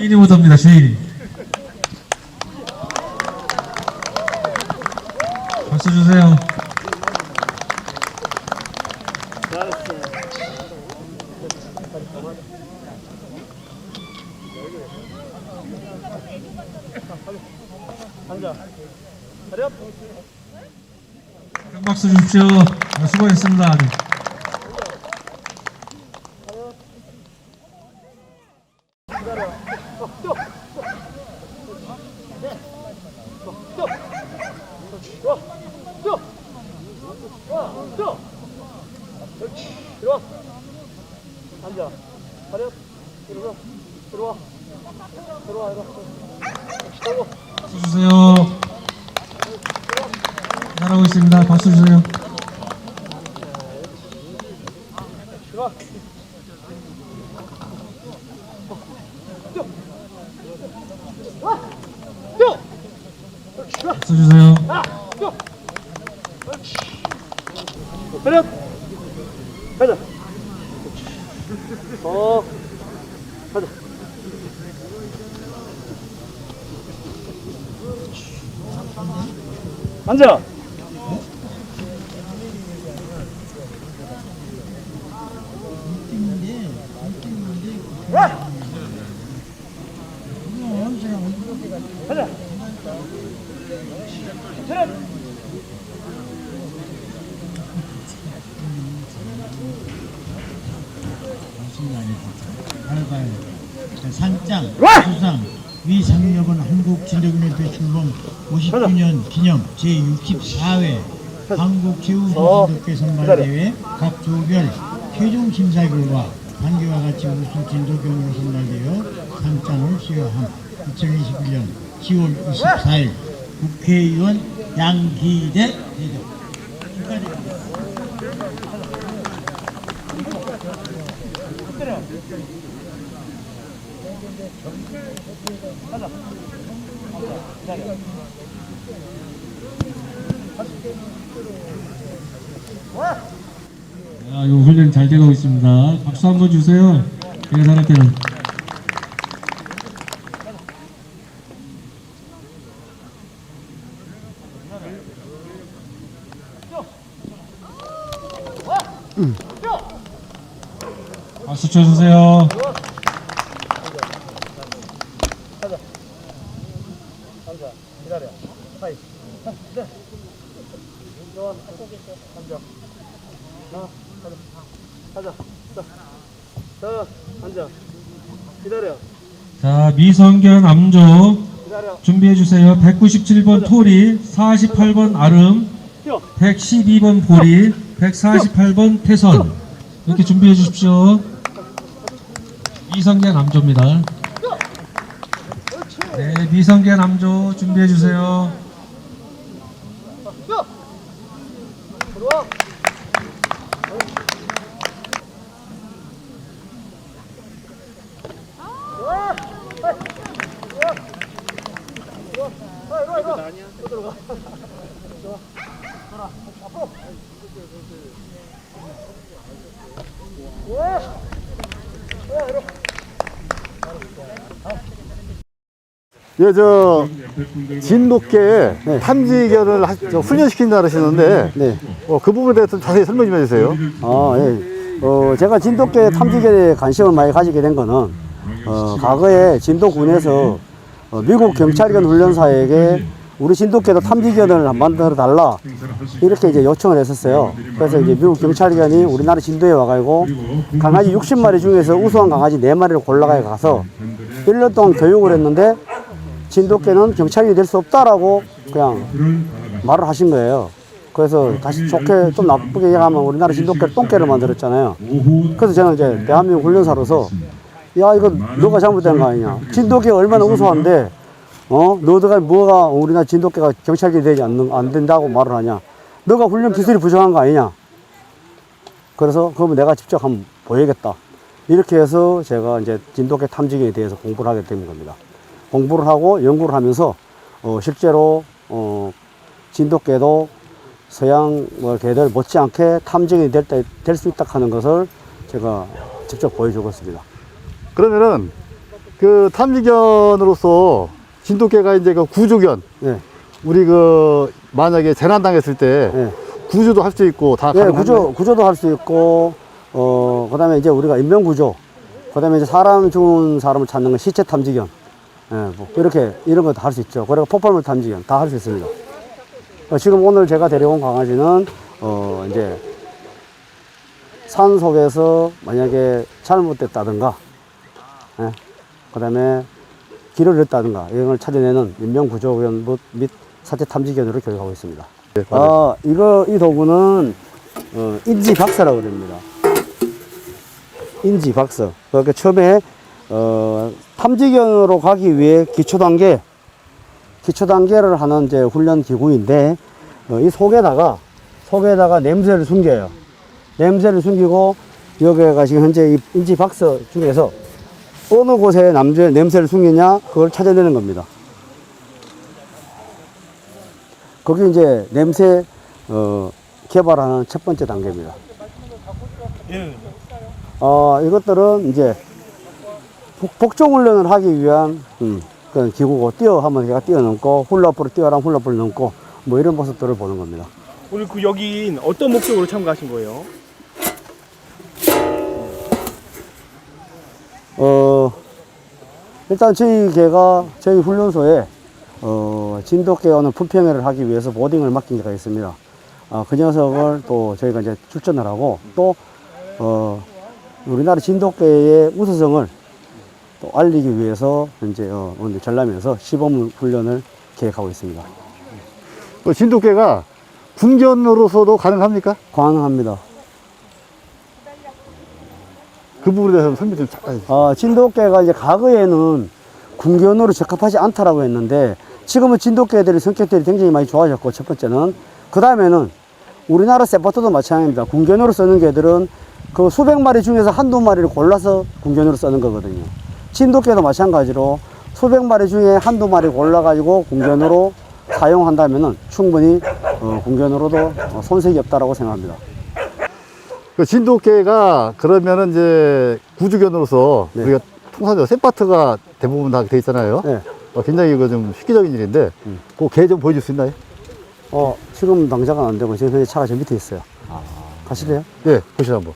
주인이 못합니다, 주인이. 박수 주세요. 큰 박수 주십시오. 아, 수고했습니다. 네. 기다려. 어, 뛰어. 네. 어, 뛰어. 좋아. 뛰어. 좋아. 뛰어. 그렇지. 들어와. 앉아. 차렷. 들어와. 들어와. 들어와. 들어와. 들어와. 박수 주세요. 잘하고 있습니다. 박수 주세요. 들어와. 뛰어. 와. 뛰어. 그렇지. 좋아. 박수 주세요. 차렷. 가자. 어. 가자. 앉아. 와. 가자. 차렷. 발발, 산장, 와! 수상, 위상력은 한국진력인의 배출론 50주년 기념 제64회 어, 한국체육선수들께 선발대회 각 조별 최종 심사 결과 단계와 같이 우수 진도경으로 선발되어 상장을 수여함 2021년 10월 24일 국회의원 양기대 대표 축하드립니다. 아, 요 훈련 잘 되고 있습니다. 박수 한번 주세요. 때는. 박수 쳐주세요. 앉아. 기다려. 하이. 자, 기다려. 좋아. 앉아. 가자. 가자. 자. 자, 앉아. 기다려. 자, 미성견 암조 기다려. 준비해 주세요. 197번 토리, 48번 아름, 뛰어. 112번 보리, 148번 태선. 이렇게 준비해 주십시오. 미성견 암조입니다. 네, 미성견 암조 준비해 주세요. 좋아. 하이. 좋아. 좋아. 하이, 하이, 하이. 또 들어가. 좋아. 돌아. 앞으로. 좋아. 좋아, 이리. 예, 저 진돗개 탐지견을 하- 저 훈련시킨다 그러시는데 네. 어, 그 부분에 대해서 좀 자세히 설명 좀 해주세요. 아, 예. 어, 제가 진돗개 탐지견에 관심을 많이 가지게 된 거는, 어, 과거에 진도군에서 어, 미국 경찰견 훈련사에게 우리 진돗개도 탐지견을 만들어 달라. 이렇게 이제 요청을 했었어요. 그래서 이제 미국 경찰견이 우리나라 진도에 와가지고 강아지 60마리 중에서 우수한 강아지 4마리를 골라가 가서 1년 동안 교육을 했는데 진돗개는 경찰이 될 수 없다라고 그냥 말을 하신 거예요. 그래서 다시 좋게 좀 나쁘게 얘기하면 우리나라 진돗개를 똥개를 만들었잖아요. 그래서 저는 이제 대한민국 훈련사로서 야 이거 너가 잘못된 거 아니냐. 진돗개가 얼마나 우수한데 어 너가 뭐가 우리나라 진돗개가 경찰이 되지 않는 안 된다고 말을 하냐. 너가 훈련 기술이 부족한 거 아니냐. 그래서 그러면 내가 직접 한번 보여야겠다. 이렇게 해서 제가 이제 진돗개 탐지기에 대해서 공부를 하게 된 겁니다. 공부를 하고 연구를 하면서 어, 실제로 어, 진돗개도 서양 뭐 개들 못지않게 탐지기 될수 있다 하는 것을 제가 직접 보여주고 있습니다. 그러면은 그 탐지견으로서 진돗개가 이제 그 구조견, 네. 우리 그 만약에 재난 당했을 때 네. 구조도 할 수 있고 다 네? 구조, 구조도 할 수 있고, 어, 그 다음에 이제 우리가 인명 구조, 그 다음에 이제 사람 죽은 사람을 찾는 건 시체 탐지견, 예, 뭐, 이렇게, 이런 거 다 할 수 있죠. 그리고 폭발물 탐지견 다 할 수 있습니다. 어, 지금 오늘 제가 데려온 강아지는, 어, 이제, 산 속에서 만약에 잘못됐다든가, 예, 그 다음에 길을 잃었다든가, 이런 걸 찾아내는 인명구조견 및 사체 탐지견으로 교육하고 있습니다. 네. 아, 이거, 이 도구는, 어, 인지 박사라고 됩니다. 인지 박사. 그러니까 처음에, 어, 탐지견으로 가기 위해 기초 단계, 기초 단계를 하는 이제 훈련 기구인데, 어, 이 속에다가, 속에다가 냄새를 숨겨요. 냄새를 숨기고, 여기가 지금 현재 이 인지 박사 중에서 어느 곳에 남자 냄새를 숨기냐, 그걸 찾아내는 겁니다. 거기 이제 냄새 어, 개발하는 첫 번째 단계입니다. 어, 이것들은 이제 복- 복종 훈련을 하기 위한 음, 그런 기구고 뛰어 하면 걔가 뛰어넘고 훌라프로 뛰어라면 훌라프를 넘고 뭐 이런 모습들을 보는 겁니다. 오늘 그 여긴 어떤 목적으로 참가하신 거예요? 어, 일단 저희 개가 저희 훈련소에 어, 진돗개 오는 품평회를 하기 위해서 보딩을 맡긴 개가 있습니다. 아, 그 녀석을 또 저희가 이제 출전을 하고 또 어, 우리나라 진돗개의 우수성을 또 알리기 위해서 현재 어, 오늘 전람에서 시범 훈련을 계획하고 있습니다. 그 진돗개가 군견으로서도 가능합니까? 가능합니다. 그 부분에 대해서 설명 좀 잘. 어, 진돗개가 이제 과거에는 군견으로 적합하지 않다라고 했는데 지금은 진돗개들이 성격들이 굉장히 많이 좋아졌고 첫 번째는 그 다음에는 우리나라 세파토도 마찬가지입니다. 군견으로 쓰는 개들은 그 수백 마리 중에서 한두 마리를 골라서 군견으로 쓰는 거거든요. 진돗개도 마찬가지로 수백 마리 중에 한두 마리 골라가지고 군견으로 사용한다면은 충분히 어, 군견으로도 어, 손색이 없다라고 생각합니다. 그 진돗개가 그러면은 이제 구조견으로서 네. 우리가 통상적으로 세파트가 대부분 다 돼 있잖아요. 네. 어, 굉장히 이거 좀 획기적인 일인데, 음. 그개 좀 보여줄 수 있나요? 어, 지금 당장은 안 되고 지금 현재 차가 저 밑에 있어요. 가실래요? 네, 보시죠 한번.